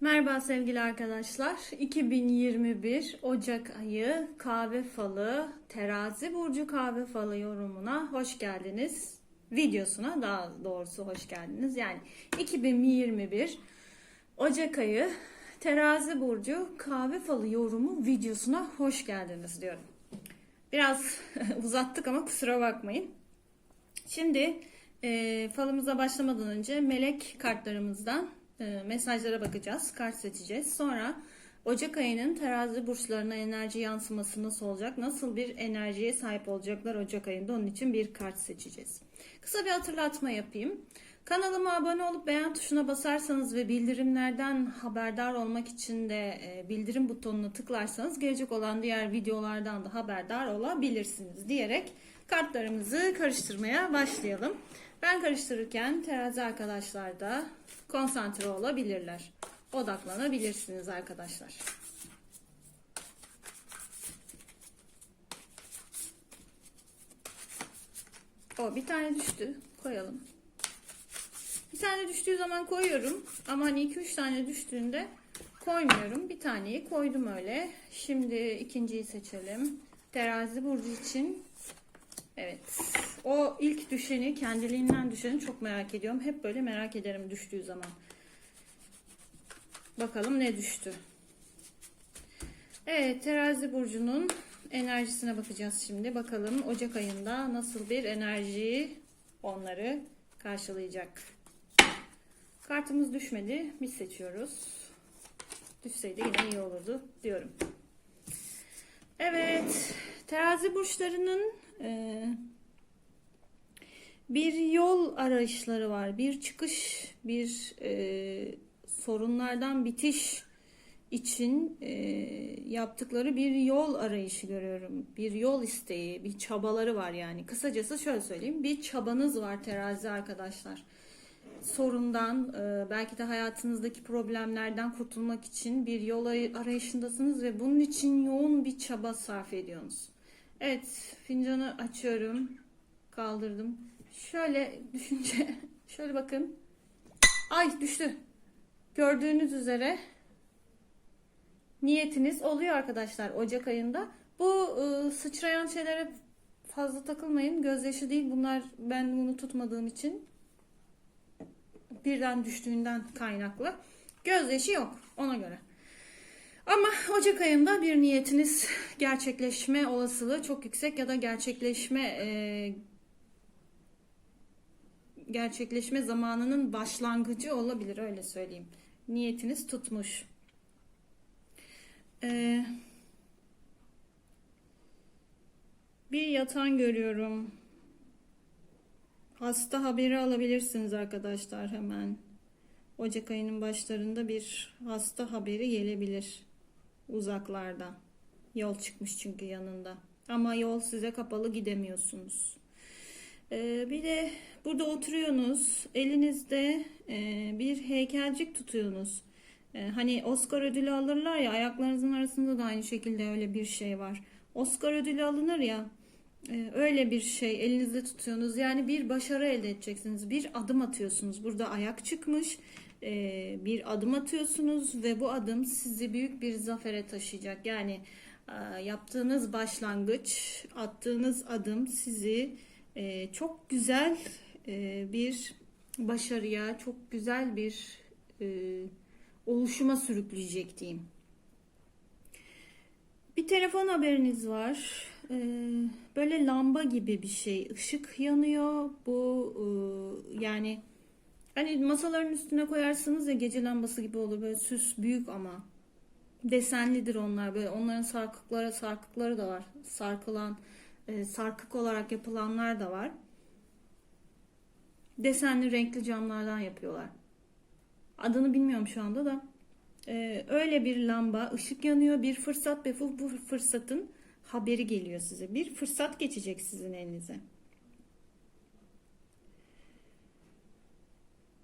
Merhaba sevgili arkadaşlar. 2021 Ocak ayı kahve falı, terazi burcu kahve falı yorumuna hoş geldiniz. Videosuna daha doğrusu hoş geldiniz. Yani 2021 Ocak ayı terazi burcu kahve falı yorumu videosuna hoş geldiniz diyorum. Biraz uzattık ama kusura bakmayın. Şimdi e, falımıza başlamadan önce melek kartlarımızdan e, mesajlara bakacağız. Kart seçeceğiz. Sonra Ocak ayının terazi burçlarına enerji yansıması nasıl olacak? Nasıl bir enerjiye sahip olacaklar Ocak ayında? Onun için bir kart seçeceğiz. Kısa bir hatırlatma yapayım. Kanalıma abone olup beğen tuşuna basarsanız ve bildirimlerden haberdar olmak için de e, bildirim butonuna tıklarsanız gelecek olan diğer videolardan da haberdar olabilirsiniz diyerek kartlarımızı karıştırmaya başlayalım. Ben karıştırırken terazi arkadaşlar da konsantre olabilirler. Odaklanabilirsiniz arkadaşlar. O bir tane düştü. Koyalım. Bir tane düştüğü zaman koyuyorum. Ama hani 2-3 tane düştüğünde koymuyorum. Bir taneyi koydum öyle. Şimdi ikinciyi seçelim. Terazi burcu için Evet. O ilk düşeni, kendiliğinden düşeni çok merak ediyorum. Hep böyle merak ederim düştüğü zaman. Bakalım ne düştü. Evet, terazi burcunun enerjisine bakacağız şimdi. Bakalım Ocak ayında nasıl bir enerji onları karşılayacak. Kartımız düşmedi. Biz seçiyoruz. Düşseydi yine iyi olurdu diyorum. Evet, terazi burçlarının e, bir yol arayışları var. Bir çıkış, bir e, sorunlardan bitiş için e, yaptıkları bir yol arayışı görüyorum. Bir yol isteği, bir çabaları var yani. Kısacası şöyle söyleyeyim. Bir çabanız var terazi arkadaşlar. Sorundan, e, belki de hayatınızdaki problemlerden kurtulmak için bir yol arayışındasınız ve bunun için yoğun bir çaba sarf ediyorsunuz. Evet, fincanı açıyorum. Kaldırdım. Şöyle düşünce, şöyle bakın. Ay düştü. Gördüğünüz üzere niyetiniz oluyor arkadaşlar Ocak ayında. Bu ıı, sıçrayan şeylere fazla takılmayın. Gözyaşı değil bunlar ben bunu tutmadığım için birden düştüğünden kaynaklı. Gözyaşı yok ona göre. Ama Ocak ayında bir niyetiniz gerçekleşme olasılığı çok yüksek ya da gerçekleşme e, gerçekleşme zamanının başlangıcı olabilir öyle söyleyeyim. Niyetiniz tutmuş. Ee, bir yatan görüyorum. Hasta haberi alabilirsiniz arkadaşlar hemen. Ocak ayının başlarında bir hasta haberi gelebilir uzaklarda. Yol çıkmış çünkü yanında. Ama yol size kapalı gidemiyorsunuz. Ee, bir de burada oturuyorsunuz. Elinizde e, bir heykelcik tutuyorsunuz. E, hani Oscar ödülü alırlar ya ayaklarınızın arasında da aynı şekilde öyle bir şey var. Oscar ödülü alınır ya e, öyle bir şey elinizde tutuyorsunuz. Yani bir başarı elde edeceksiniz. Bir adım atıyorsunuz. Burada ayak çıkmış bir adım atıyorsunuz ve bu adım sizi büyük bir zafere taşıyacak. Yani e, yaptığınız başlangıç, attığınız adım sizi e, çok güzel bir başarıya, çok güzel bir oluşuma sürükleyecek diyeyim. Bir telefon haberiniz var. Böyle lamba gibi bir şey, ışık yanıyor. Bu yani Hani masaların üstüne koyarsınız ya gece lambası gibi olur böyle süs büyük ama desenlidir onlar. Böyle onların sarkıkları sarkıkları da var. Sarkılan e, sarkık olarak yapılanlar da var. Desenli renkli camlardan yapıyorlar. Adını bilmiyorum şu anda da. E, öyle bir lamba ışık yanıyor. Bir fırsat ve bu fırsatın haberi geliyor size. Bir fırsat geçecek sizin elinize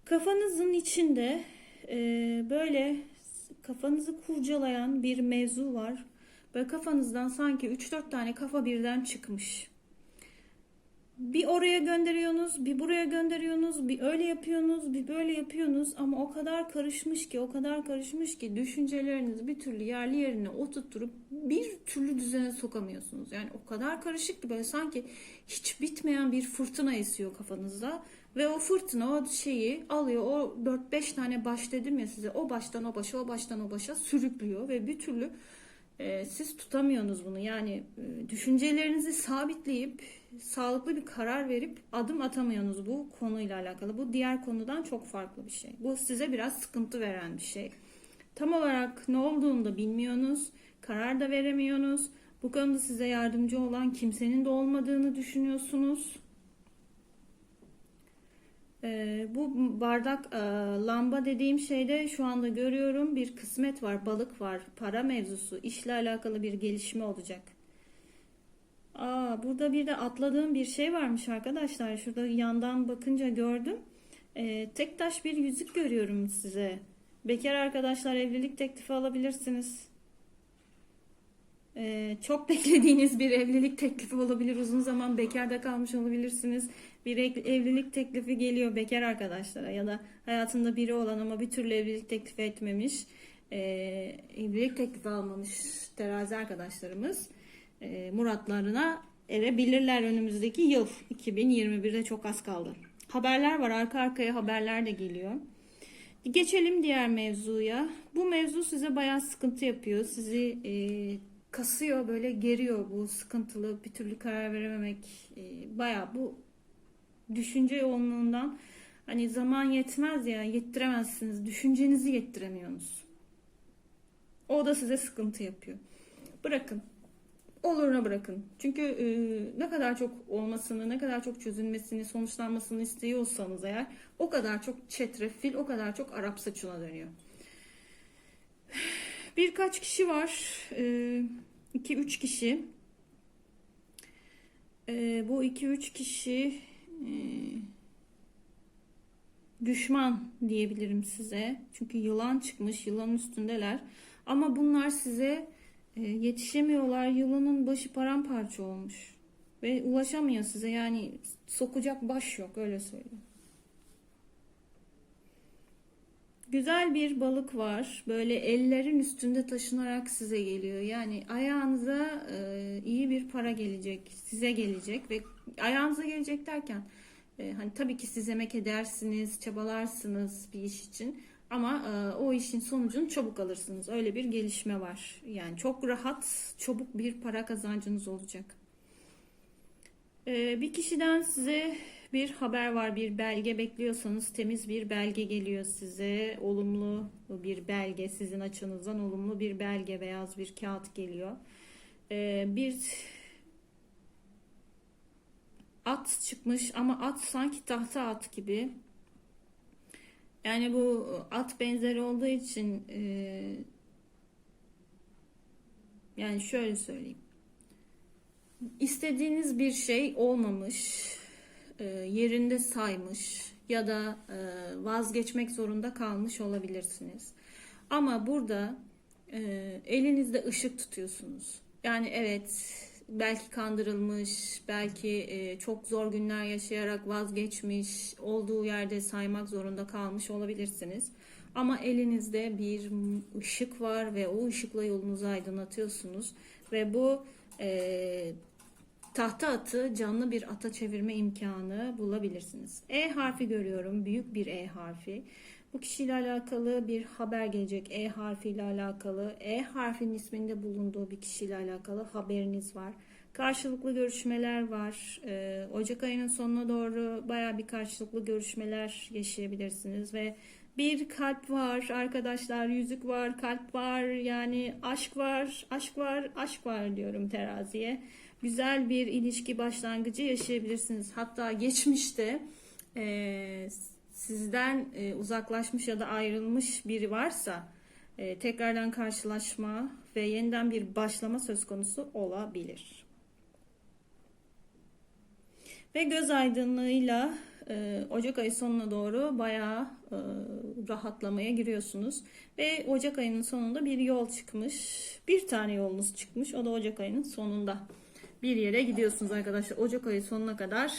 Kafanızın içinde e, böyle kafanızı kurcalayan bir mevzu var. Böyle kafanızdan sanki 3-4 tane kafa birden çıkmış. bir oraya gönderiyorsunuz, bir buraya gönderiyorsunuz, bir öyle yapıyorsunuz, bir böyle yapıyorsunuz ama o kadar karışmış ki, o kadar karışmış ki düşüncelerinizi bir türlü yerli yerine oturtturup bir türlü düzene sokamıyorsunuz. Yani o kadar karışık ki böyle sanki hiç bitmeyen bir fırtına esiyor kafanızda ve o fırtına o şeyi alıyor. O 4-5 tane baş dedim ya size. O baştan o başa, o baştan o başa sürüklüyor ve bir türlü e, siz tutamıyorsunuz bunu. Yani e, düşüncelerinizi sabitleyip sağlıklı bir karar verip adım atamıyorsunuz bu konuyla alakalı. Bu diğer konudan çok farklı bir şey. Bu size biraz sıkıntı veren bir şey. Tam olarak ne olduğunu da bilmiyorsunuz. Karar da veremiyorsunuz. Bu konuda size yardımcı olan kimsenin de olmadığını düşünüyorsunuz. Ee, bu bardak e, lamba dediğim şeyde şu anda görüyorum bir kısmet var, balık var, para mevzusu, işle alakalı bir gelişme olacak. Aa, burada bir de atladığım bir şey varmış arkadaşlar. Şurada yandan bakınca gördüm. Ee, tek taş bir yüzük görüyorum size. Bekar arkadaşlar evlilik teklifi alabilirsiniz. Ee, çok beklediğiniz bir evlilik teklifi olabilir. Uzun zaman bekarda kalmış olabilirsiniz. Bir ev- evlilik teklifi geliyor bekar arkadaşlara ya da hayatında biri olan ama bir türlü evlilik teklifi etmemiş. ee, evlilik teklifi almamış terazi arkadaşlarımız e, muratlarına erebilirler önümüzdeki yıl. 2021'de çok az kaldı. Haberler var. Arka arkaya haberler de geliyor. Geçelim diğer mevzuya. Bu mevzu size bayağı sıkıntı yapıyor. Sizi e, kasıyor, böyle geriyor bu sıkıntılı, bir türlü karar verememek. E, bayağı bu düşünce yoğunluğundan hani zaman yetmez ya, yettiremezsiniz. Düşüncenizi yettiremiyorsunuz. O da size sıkıntı yapıyor. Bırakın. Oluruna bırakın. Çünkü e, ne kadar çok olmasını, ne kadar çok çözülmesini, sonuçlanmasını istiyorsanız eğer o kadar çok çetrefil, o kadar çok Arap saçına dönüyor. Birkaç kişi var. 2-3 kişi. E, bu 2-3 kişi e, düşman diyebilirim size. Çünkü yılan çıkmış, yılanın üstündeler. Ama bunlar size e, yetişemiyorlar. Yılanın başı paramparça olmuş. Ve ulaşamıyor size. Yani sokacak baş yok öyle söyleyeyim. Güzel bir balık var. Böyle ellerin üstünde taşınarak size geliyor. Yani ayağınıza e, iyi bir para gelecek, size gelecek ve ayağınıza gelecek derken e, hani tabii ki siz emek edersiniz, çabalarsınız bir iş için ama e, o işin sonucunu çabuk alırsınız. Öyle bir gelişme var. Yani çok rahat, çabuk bir para kazancınız olacak. E, bir kişiden size bir haber var, bir belge bekliyorsanız temiz bir belge geliyor size. Olumlu bir belge, sizin açınızdan olumlu bir belge, beyaz bir kağıt geliyor. E, bir at çıkmış ama at sanki tahta at gibi. Yani bu at benzeri olduğu için e, yani şöyle söyleyeyim. İstediğiniz bir şey olmamış, yerinde saymış ya da e, vazgeçmek zorunda kalmış olabilirsiniz. Ama burada e, elinizde ışık tutuyorsunuz. Yani evet belki kandırılmış, belki e, çok zor günler yaşayarak vazgeçmiş, olduğu yerde saymak zorunda kalmış olabilirsiniz. Ama elinizde bir ışık var ve o ışıkla yolunuzu aydınlatıyorsunuz ve bu e, tahta atı canlı bir ata çevirme imkanı bulabilirsiniz. E harfi görüyorum, büyük bir E harfi. Bu kişiyle alakalı bir haber gelecek. E harfiyle alakalı. E harfinin isminde bulunduğu bir kişiyle alakalı haberiniz var. Karşılıklı görüşmeler var. Ee, Ocak ayının sonuna doğru baya bir karşılıklı görüşmeler yaşayabilirsiniz ve bir kalp var arkadaşlar, yüzük var, kalp var, yani aşk var, aşk var, aşk var diyorum teraziye. Güzel bir ilişki başlangıcı yaşayabilirsiniz. Hatta geçmişte e, sizden e, uzaklaşmış ya da ayrılmış biri varsa e, tekrardan karşılaşma ve yeniden bir başlama söz konusu olabilir. Ve göz aydınlığıyla e, Ocak ayı sonuna doğru bayağı e, rahatlamaya giriyorsunuz. Ve Ocak ayının sonunda bir yol çıkmış. Bir tane yolunuz çıkmış. O da Ocak ayının sonunda. Bir yere gidiyorsunuz arkadaşlar. Ocak ayı sonuna kadar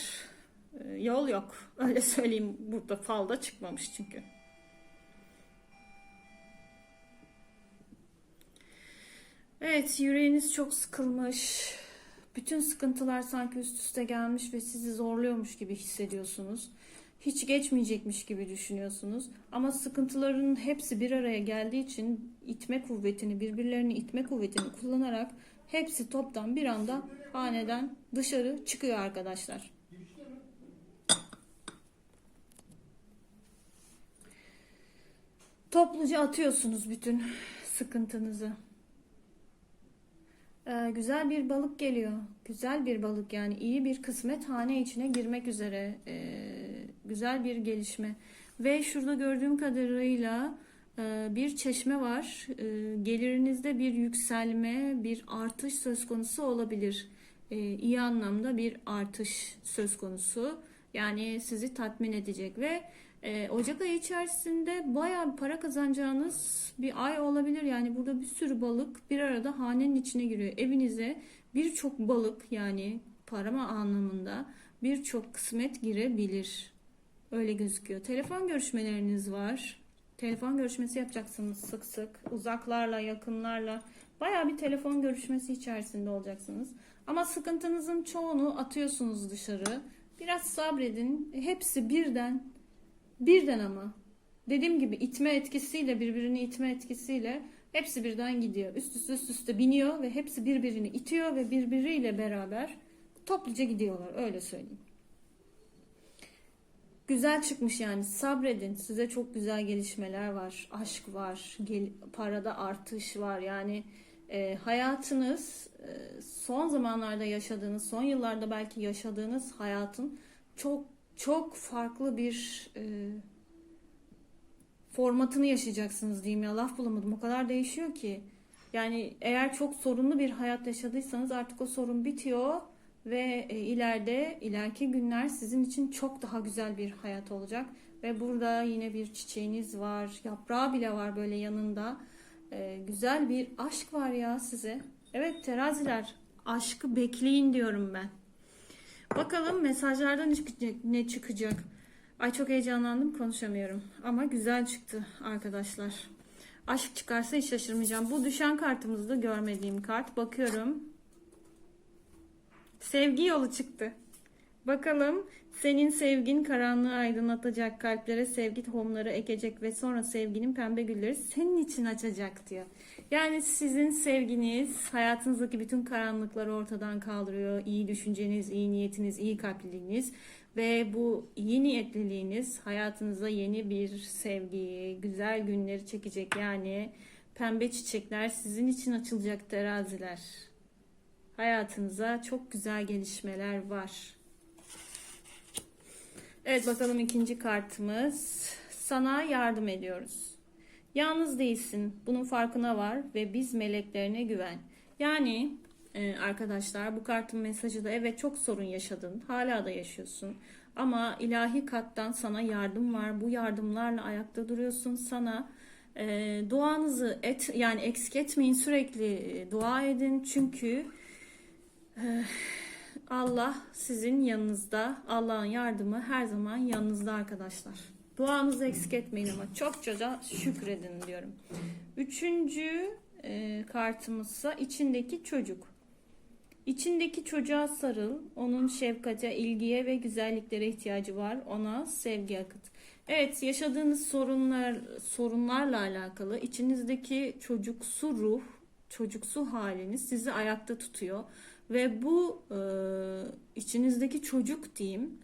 e, yol yok. Öyle söyleyeyim. Burada falda çıkmamış çünkü. Evet, yüreğiniz çok sıkılmış. Bütün sıkıntılar sanki üst üste gelmiş ve sizi zorluyormuş gibi hissediyorsunuz. Hiç geçmeyecekmiş gibi düşünüyorsunuz. Ama sıkıntıların hepsi bir araya geldiği için itme kuvvetini, birbirlerini itme kuvvetini kullanarak hepsi toptan bir anda haneden dışarı çıkıyor arkadaşlar. Topluca atıyorsunuz bütün sıkıntınızı. Ee, güzel bir balık geliyor. Güzel bir balık yani iyi bir kısmet hane içine girmek üzere. Ee, güzel bir gelişme. Ve şurada gördüğüm kadarıyla e, bir çeşme var. Ee, gelirinizde bir yükselme, bir artış söz konusu olabilir. Ee, iyi anlamda bir artış söz konusu. Yani sizi tatmin edecek ve e, Ocak ayı içerisinde bayağı para kazanacağınız bir ay olabilir. Yani burada bir sürü balık bir arada hanenin içine giriyor. Evinize birçok balık yani parama anlamında birçok kısmet girebilir. Öyle gözüküyor. Telefon görüşmeleriniz var. Telefon görüşmesi yapacaksınız sık sık. Uzaklarla, yakınlarla. Bayağı bir telefon görüşmesi içerisinde olacaksınız. Ama sıkıntınızın çoğunu atıyorsunuz dışarı. Biraz sabredin. Hepsi birden Birden ama. Dediğim gibi itme etkisiyle birbirini itme etkisiyle hepsi birden gidiyor. Üst üste üst üste biniyor ve hepsi birbirini itiyor ve birbiriyle beraber topluca gidiyorlar. Öyle söyleyeyim. Güzel çıkmış yani sabredin. Size çok güzel gelişmeler var. Aşk var. Gel, parada artış var. Yani e, hayatınız e, son zamanlarda yaşadığınız, son yıllarda belki yaşadığınız hayatın çok çok farklı bir e, formatını yaşayacaksınız diyeyim ya laf bulamadım. O kadar değişiyor ki. Yani eğer çok sorunlu bir hayat yaşadıysanız artık o sorun bitiyor ve e, ileride ileriki günler sizin için çok daha güzel bir hayat olacak. Ve burada yine bir çiçeğiniz var, yaprağı bile var böyle yanında. E, güzel bir aşk var ya size. Evet teraziler aşkı bekleyin diyorum ben. Bakalım mesajlardan ne çıkacak. Ay çok heyecanlandım konuşamıyorum. Ama güzel çıktı arkadaşlar. Aşk çıkarsa hiç şaşırmayacağım. Bu düşen kartımızda görmediğim kart. Bakıyorum. Sevgi yolu çıktı. Bakalım senin sevgin karanlığı aydınlatacak, kalplere sevgi tohumları ekecek ve sonra sevginin pembe gülleri senin için açacak diyor. Yani sizin sevginiz hayatınızdaki bütün karanlıkları ortadan kaldırıyor. İyi düşünceniz, iyi niyetiniz, iyi kalpliliğiniz ve bu iyi niyetliliğiniz hayatınıza yeni bir sevgiyi, güzel günleri çekecek. Yani pembe çiçekler sizin için açılacak teraziler. Hayatınıza çok güzel gelişmeler var. Evet bakalım ikinci kartımız. Sana yardım ediyoruz. Yalnız değilsin. Bunun farkına var ve biz meleklerine güven. Yani e, arkadaşlar bu kartın mesajı da evet çok sorun yaşadın. Hala da yaşıyorsun. Ama ilahi kattan sana yardım var. Bu yardımlarla ayakta duruyorsun. Sana e, duanızı et yani eksik etmeyin sürekli dua edin. Çünkü e, Allah sizin yanınızda. Allah'ın yardımı her zaman yanınızda arkadaşlar. Duanızı eksik etmeyin ama çokça şükredin diyorum. Üçüncü e, kartımızsa içindeki çocuk. İçindeki çocuğa sarıl. Onun şefkate, ilgiye ve güzelliklere ihtiyacı var. Ona sevgi akıt. Evet, yaşadığınız sorunlar sorunlarla alakalı içinizdeki çocuksu ruh, çocuksu haliniz sizi ayakta tutuyor ve bu e, içinizdeki çocuk diyeyim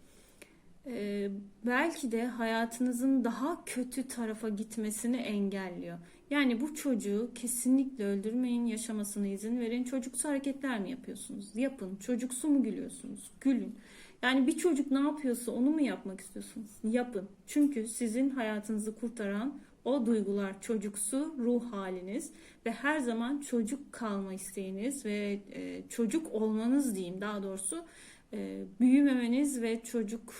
e, belki de hayatınızın daha kötü tarafa gitmesini engelliyor. Yani bu çocuğu kesinlikle öldürmeyin, yaşamasına izin verin. Çocuksu hareketler mi yapıyorsunuz? Yapın. Çocuksu mu gülüyorsunuz? Gülün. Yani bir çocuk ne yapıyorsa onu mu yapmak istiyorsunuz? Yapın. Çünkü sizin hayatınızı kurtaran o duygular çocuksu ruh haliniz ve her zaman çocuk kalma isteğiniz ve e, çocuk olmanız diyeyim daha doğrusu e, büyümemeniz ve çocuk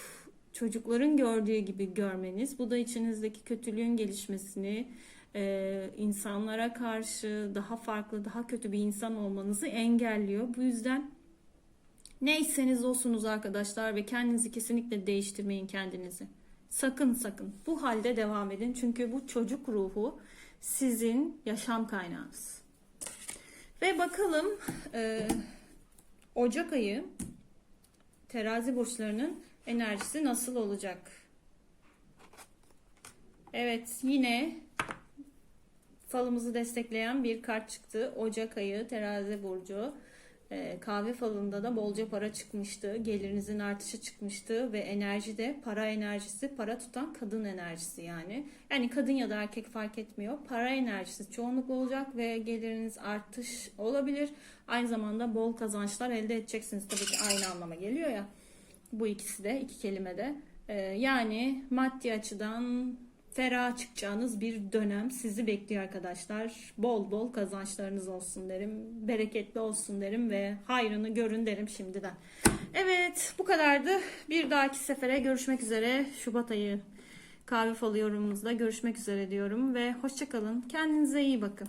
çocukların gördüğü gibi görmeniz. Bu da içinizdeki kötülüğün gelişmesini, e, insanlara karşı daha farklı, daha kötü bir insan olmanızı engelliyor. Bu yüzden Neyseniz olsunuz arkadaşlar ve kendinizi kesinlikle değiştirmeyin kendinizi. Sakın sakın bu halde devam edin. Çünkü bu çocuk ruhu sizin yaşam kaynağınız. Ve bakalım e, Ocak ayı terazi burçlarının enerjisi nasıl olacak? Evet yine falımızı destekleyen bir kart çıktı. Ocak ayı terazi burcu. Ee, kahve falında da bolca para çıkmıştı. Gelirinizin artışı çıkmıştı ve enerji de para enerjisi, para tutan kadın enerjisi yani. Yani kadın ya da erkek fark etmiyor. Para enerjisi çoğunlukla olacak ve geliriniz artış olabilir. Aynı zamanda bol kazançlar elde edeceksiniz. Tabii ki aynı anlama geliyor ya. Bu ikisi de iki kelimede. Ee, yani maddi açıdan ferah çıkacağınız bir dönem sizi bekliyor arkadaşlar. Bol bol kazançlarınız olsun derim. Bereketli olsun derim ve hayrını görün derim şimdiden. Evet bu kadardı. Bir dahaki sefere görüşmek üzere. Şubat ayı kahve falı yorumunuzda görüşmek üzere diyorum ve hoşçakalın. Kendinize iyi bakın.